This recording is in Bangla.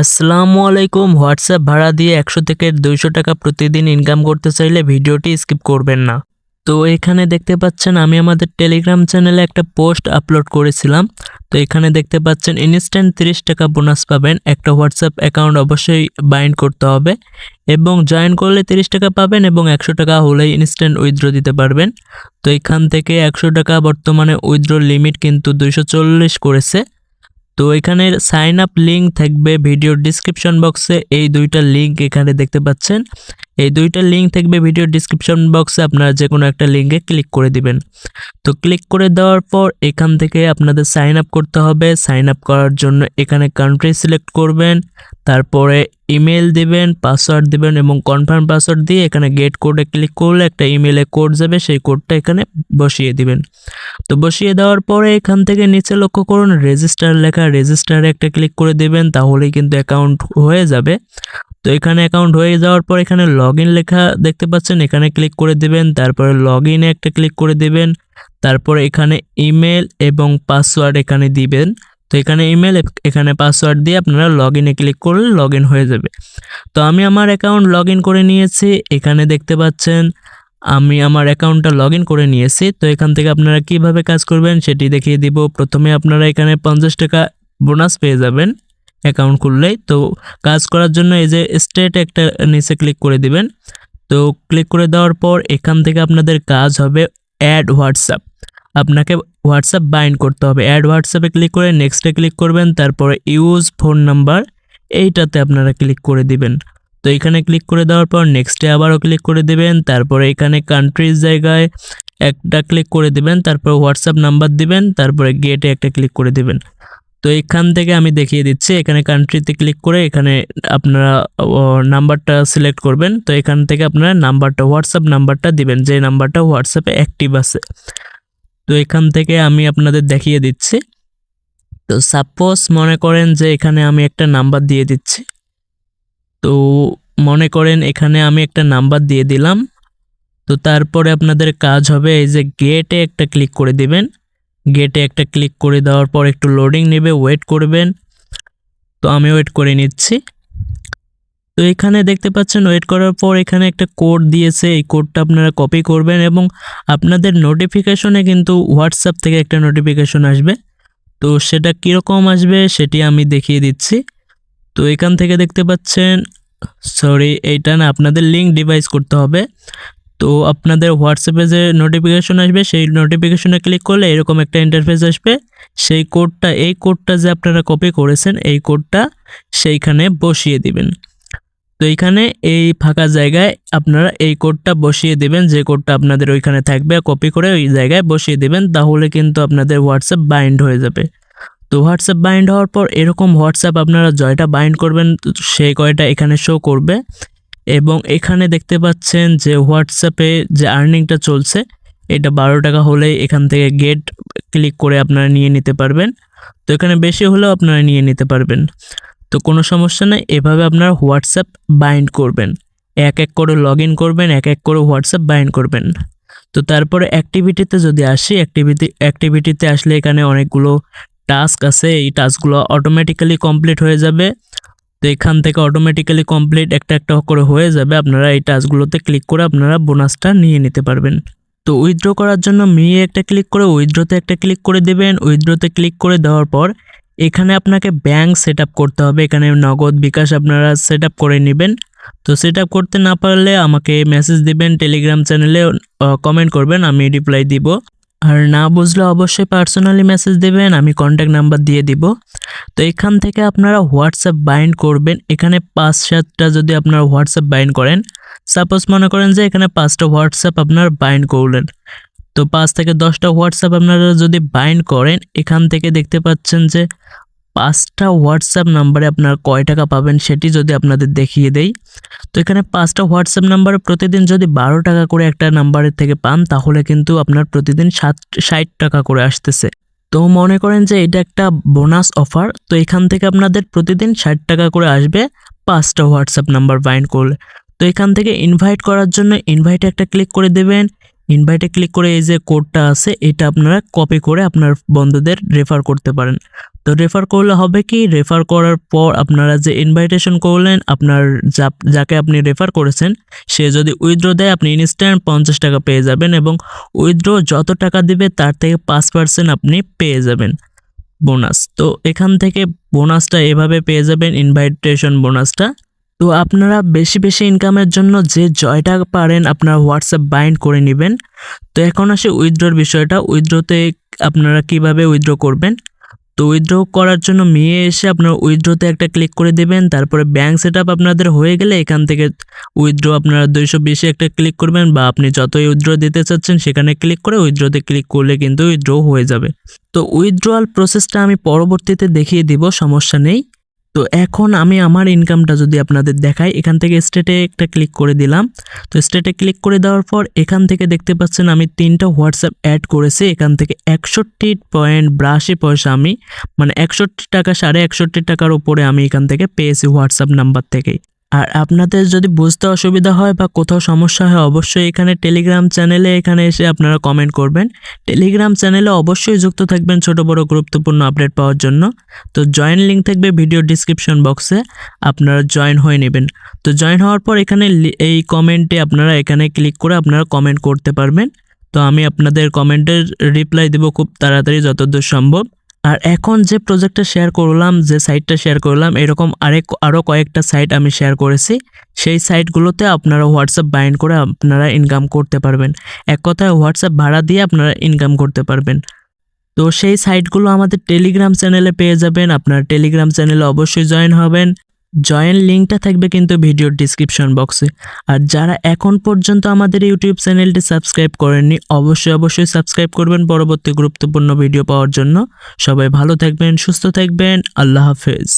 আসসালামু আলাইকুম। হোয়াটসঅ্যাপ ভাড়া দিয়ে একশো থেকে দুইশো টাকা প্রতিদিন ইনকাম করতে চাইলে ভিডিওটি স্কিপ করবেন না। তো এখানে দেখতে পাচ্ছেন, আমি আমাদের টেলিগ্রাম চ্যানেলে একটা পোস্ট আপলোড করেছিলাম। তো এখানে দেখতে পাচ্ছেন ইনস্ট্যান্ট তিরিশ টাকা বোনাস পাবেন। একটা হোয়াটসঅ্যাপ অ্যাকাউন্ট অবশ্যই বাইন্ড করতে হবে এবং জয়েন করলে তিরিশ টাকা পাবেন এবং একশো টাকা হলেই ইনস্ট্যান্ট উইথড্র দিতে পারবেন। তো এখান থেকে একশো টাকা বর্তমানে উইথড্র লিমিট কিন্তু দুইশো চল্লিশ করেছে। তো এখানে সাইন আপ লিঙ্ক থাকবে ভিডিওর ডিসক্রিপশন বক্সে এই দুইটা লিঙ্ক এখানে দেখতে পাচ্ছেন। এই দুইটা লিঙ্ক থাকবে ভিডিওর ডিসক্রিপশন বক্সে আপনারা যে কোনো একটা লিঙ্কে ক্লিক করে দিবেন। তো ক্লিক করে দেওয়ার পর এখান থেকে আপনাদের সাইন আপ করতে হবে। সাইন আপ করার জন্য এখানে কান্ট্রি সিলেক্ট করবেন, তারপরে ইমেল দিবেন পাসওয়ার্ড দিবেন এবং কনফার্ম পাসওয়ার্ড দিয়ে এখানে গেট কোডে ক্লিক করলে একটা ইমেলে কোড যাবে, সেই কোডটা এখানে বসিয়ে দিবেন। তো বসিয়ে দেওয়ার পরে এখান থেকে নিচে লক্ষ্য করুন রেজিস্টার লেখা। রেজিস্টারে একটা ক্লিক করে দেবেন, তাহলেই কিন্তু অ্যাকাউন্ট হয়ে যাবে। তো এখানে অ্যাকাউন্ট হয়ে যাওয়ার পর এখানে লগ ইন লেখা দেখতে পাচ্ছেন, এখানে ক্লিক করে দেবেন, তারপরে লগ একটা ক্লিক করে দেবেন, তারপরে এখানে ইমেল এবং পাসওয়ার্ড এখানে দিবেন। তো এখানে ইমেল এখানে পাসওয়ার্ড দিয়ে আপনারা লগ ইনে ক্লিক করলে লগ হয়ে যাবে। তো আমি আমার অ্যাকাউন্ট লগ করে নিয়েছি, এখানে দেখতে পাচ্ছেন, আমি আমার অ্যাকাউন্টটা লগ করে নিয়েছি। তো এখান থেকে আপনারা কীভাবে কাজ করবেন সেটি দেখিয়ে দিব। প্রথমে আপনারা এখানে পঞ্চাশ টাকা বোনাস পেয়ে যাবেন। অ্যাকাউন্ট খুললেই তো কাজ করার জন্য এই যে স্টেট একটা নিচে ক্লিক করে দিবেন। তো ক্লিক করে দেওয়ার পর এখান থেকে আপনাদের কাজ হবে অ্যাড হোয়াটসঅ্যাপ আপনাকে হোয়াটসঅ্যাপ বাইন্ড করতে হবে। অ্যাড হোয়াটসঅ্যাপে ক্লিক করে নেক্সটে ক্লিক করবেন, তারপরে ইউজ ফোন নাম্বার এইটাতে আপনারা ক্লিক করে দিবেন। তো এখানে ক্লিক করে দেওয়ার পর নেক্সটে আবারও ক্লিক করে দেবেন, তারপরে এখানে কান্ট্রিজ জায়গায় একটা ক্লিক করে দিবেন, তারপর হোয়াটসঅ্যাপ নাম্বার দিবেন, তারপরে গেটে একটা ক্লিক করে দিবেন। তো এখান থেকে আমি দেখিয়ে দিচ্ছি, এখানে কান্ট্রিতে ক্লিক করে এখানে আপনারা নাম্বারটা সিলেক্ট করবেন। তো এখান থেকে আপনারা নাম্বারটা হোয়াটসঅ্যাপ নাম্বারটা দিবেন, যে নাম্বারটা হোয়াটসঅ্যাপে অ্যাক্টিভ আছে। তো এখান থেকে আমি আপনাদের দেখিয়ে দিচ্ছি। তো সাপোজ মনে করেন যে এখানে আমি একটা নাম্বার দিয়ে দিচ্ছি। তো মনে করেন এখানে আমি একটা নাম্বার দিয়ে দিলাম। তো তারপরে আপনাদের কাজ হবে এই যে গেটে একটা ক্লিক করে দিবেন। গেটে একটা ক্লিক করে দেওয়ার পর একটু লোডিং নেবে ওয়েট করবেন। তো আমি ওয়েট করে নিচ্ছি। তো এখানে দেখতে পাচ্ছেন ওয়েট করার পর এখানে একটা কোড দিয়েছে। এই কোডটা আপনারা কপি করবেন এবং আপনাদের নোটিফিকেশনে কিন্তু হোয়াটসঅ্যাপ থেকে একটা নোটিফিকেশন আসবে। তো সেটা কীরকম আসবে সেটি আমি দেখিয়ে দিচ্ছি। তো এখান থেকে দেখতে পাচ্ছেন সরি এইটা না, আপনাদের লিঙ্ক ডিভাইস করতে হবে। তো আপনাদের হোয়াটসঅ্যাপে যে নোটিফিকেশন আসবে, সেই নোটিফিকেশনে ক্লিক করলে এরকম একটা ইন্টারফেস আসবে। সেই কোডটা এই কোডটা যে আপনারা কপি করেছেন, এই কোডটা সেইখানে বসিয়ে দিবেন। তো এইখানে এই ফাঁকা জায়গায় আপনারা এই কোডটা বসিয়ে দিবেন, যে কোডটা আপনাদের ওইখানে থাকবে কপি করে ওই জায়গায় বসিয়ে দিবেন, তাহলে কিন্তু আপনাদের হোয়াটসঅ্যাপ বাইন্ড হয়ে যাবে। তো হোয়াটসঅ্যাপ বাইন্ড হওয়ার পর এরকম হোয়াটসঅ্যাপ আপনারা জয়টা বাইন্ড করবেন, সেই কয়টা এখানে শো করবে। এবং এখানে দেখতে পাচ্ছেন যে হোয়াটসঅ্যাপে যে আর্নিংটা চলছে, এটা বারো টাকা হলেই এখান থেকে গেট ক্লিক করে আপনারা নিয়ে নিতে পারবেন। তো এখানে বেশি হলেও আপনারা নিয়ে নিতে পারবেন। তো কোনো সমস্যা নেই, এভাবে আপনারা হোয়াটসঅ্যাপ বাইন্ড করবেন। এক এক করে লগ ইন করবেন, এক এক করে হোয়াটসঅ্যাপ বাইন্ড করবেন। তো তারপরে অ্যাক্টিভিটিতে যদি আসি অ্যাক্টিভিটি অ্যাক্টিভিটিতে আসলে এখানে অনেকগুলো টাস্ক আছে, এই টাস্কগুলো অটোমেটিক্যালি কমপ্লিট হয়ে যাবে। তো এখান থেকে অটোমেটিক্যালি কমপ্লিট একটা একটা করে হয়ে যাবে। আপনারা এই টাস্কগুলোতে ক্লিক করে আপনারা বোনাসটা নিয়ে নিতে পারবেন। তো উইথড্র করার জন্য মিয়ে একটা ক্লিক করে উইথড্রতে একটা ক্লিক করে দেবেন। উইথড্রতে ক্লিক করে দেওয়ার পর এখানে আপনাকে ব্যাংক সেট করতে হবে। এখানে নগদ বিকাশ আপনারা সেট করে নেবেন। তো সেট করতে না পারলে আমাকে মেসেজ দিবেন টেলিগ্রাম চ্যানেলে কমেন্ট করবেন, আমি রিপ্লাই দিব। আর না বুঝলে অবশ্যই পার্সোনালি মেসেজ দেবেন, আমি কন্ট্যাক্ট নাম্বার দিয়ে দিব। তো এখান থেকে আপনারা হোয়াটসঅ্যাপ বাইন্ড করবেন। এখানে পাঁচ সাতটা যদি আপনারা হোয়াটসঅ্যাপ বাইন্ড করেন সাপোজ মনে করেন যে এখানে পাঁচটা হোয়াটসঅ্যাপ আপনার বাইন্ড করলেন। তো পাঁচ থেকে দশটা হোয়াটসঅ্যাপ আপনারা যদি বাইন্ড করেন, এখান থেকে দেখতে পাচ্ছেন যে পাঁচটা হোয়াটসঅ্যাপ নাম্বারে আপনার কয় টাকা পাবেন সেটি যদি আপনাদের দেখিয়ে দেই। তো এখানে পাঁচটা হোয়াটসঅ্যাপ নাম্বারে প্রতিদিন যদি বারো টাকা করে একটা নাম্বারের থেকে পান, তাহলে কিন্তু আপনার প্রতিদিন সাত, ষাট টাকা করে আসতেছে। তো মনে করেন যে এটা একটা বোনাস অফার তো এখান থেকে আপনাদের প্রতিদিন ষাট টাকা করে আসবে পাঁচটা হোয়াটসঅ্যাপ নাম্বার বাইন্ড করলে। তো এখান থেকে ইনভাইট করার জন্য ইনভাইটে একটা ক্লিক করে দেবেন। ইনভাইটে ক্লিক করে এই যে কোডটা আছে, এটা আপনারা কপি করে আপনার বন্ধুদের রেফার করতে পারেন। তো রেফার করলে হবে কি? রেফার করার পর আপনারা যে ইনভাইটেশন করলেন, আপনার যা- যাকে আপনি রেফার করেছেন, সে যদি উইথড্র দেয়, আপনি ইনস্ট্যান্ট পঞ্চাশ টাকা পেয়ে যাবেন এবং উইথড্র যত টাকা দিবে, তার থেকে পাঁচ পার্সেন্ট আপনি পেয়ে যাবেন। বোনাস তো এখান থেকে বোনাসটা এভাবে পেয়ে যাবেন ইনভাইটেশন বোনাসটা তো আপনারা বেশি বেশি ইনকামের জন্য যে জয়টা পারেন, আপনারা হোয়াটসঅ্যাপ বাইন্ড করে নেবেন। তো এখন আসে উইথড্রর বিষয়টা। উইথড্রতে আপনারা কীভাবে উইথড্র করবেন? তো উইথড্র করার জন্য মেয়ে এসে আপনার উইথড্রোতে একটা ক্লিক করে দেবেন, তারপরে ব্যাঙ্ক সেট আপনাদের হয়ে গেলে এখান থেকে উইথড্রো আপনারা দুইশো বিশে একটা ক্লিক করবেন বা আপনি যতই উইথড্র দিতে চাচ্ছেন সেখানে ক্লিক করে উইথড্রোতে ক্লিক করলে কিন্তু উইথড্র হয়ে যাবে। তো উইথড্রয়াল প্রসেসটা আমি পরবর্তীতে দেখিয়ে দিব, সমস্যা নেই। তো এখন আমি আমার ইনকামটা যদি আপনাদের দেখাই, এখান থেকে স্টেটে একটা ক্লিক করে দিলাম। তো স্টেটে ক্লিক করে দেওয়ার পর এখান থেকে দেখতে পাচ্ছেন আমি তিনটা হোয়াটসঅ্যাপ অ্যাড করেছি। এখান থেকে একষট্টি পয়েন্ট ব্রাশি পয়সা আমি মানে একষট্টি টাকা সাড়ে একষট্টি টাকার উপরে আমি এখান থেকে পেয়েছি হোয়াটসঅ্যাপ নাম্বার থেকেই। আর আপনাদের যদি বুঝতে অসুবিধা হয় বা কোথাও সমস্যা হয়, অবশ্যই এখানে টেলিগ্রাম চ্যানেলে এখানে এসে আপনারা কমেন্ট করবেন। টেলিগ্রাম চ্যানেলে অবশ্যই যুক্ত থাকবেন ছোট বড় গুরুত্বপূর্ণ আপডেট পাওয়ার জন্য। তো জয়েন লিঙ্ক থাকবে ভিডিও ডিসক্রিপশন বক্সে আপনারা জয়েন হয়ে নেবেন। তো জয়েন হওয়ার পর এখানে এই কমেন্টে আপনারা এখানে ক্লিক করে আপনারা কমেন্ট করতে পারবেন। তো আমি আপনাদের কমেন্টের রিপ্লাই দেব খুব তাড়াতাড়ি যতদূর সম্ভব। আর এখন যে প্রজেক্টটা শেয়ার করলাম, যে সাইটটা শেয়ার করলাম, এরকম আরেক আরও কয়েকটা সাইট আমি শেয়ার করেছি। সেই সাইটগুলোতে আপনারা হোয়াটসঅ্যাপ বাইন্ড করে আপনারা ইনকাম করতে পারবেন। এক কথায় হোয়াটসঅ্যাপ ভাড়া দিয়ে আপনারা ইনকাম করতে পারবেন। তো সেই সাইটগুলো আমাদের টেলিগ্রাম চ্যানেলে পেয়ে যাবেন। আপনার টেলিগ্রাম চ্যানেলে অবশ্যই জয়েন হবেন। জয়েন লিঙ্কটা থাকবে কিন্তু ভিডিওর ডিসক্রিপশন বক্সে আর যারা এখন পর্যন্ত আমাদের ইউটিউব চ্যানেলটি সাবস্ক্রাইব করেননি, অবশ্যই অবশ্যই সাবস্ক্রাইব করবেন পরবর্তী গুরুত্বপূর্ণ ভিডিও পাওয়ার জন্য। সবাই ভালো থাকবেন, সুস্থ থাকবেন, আল্লাহ হাফেজ।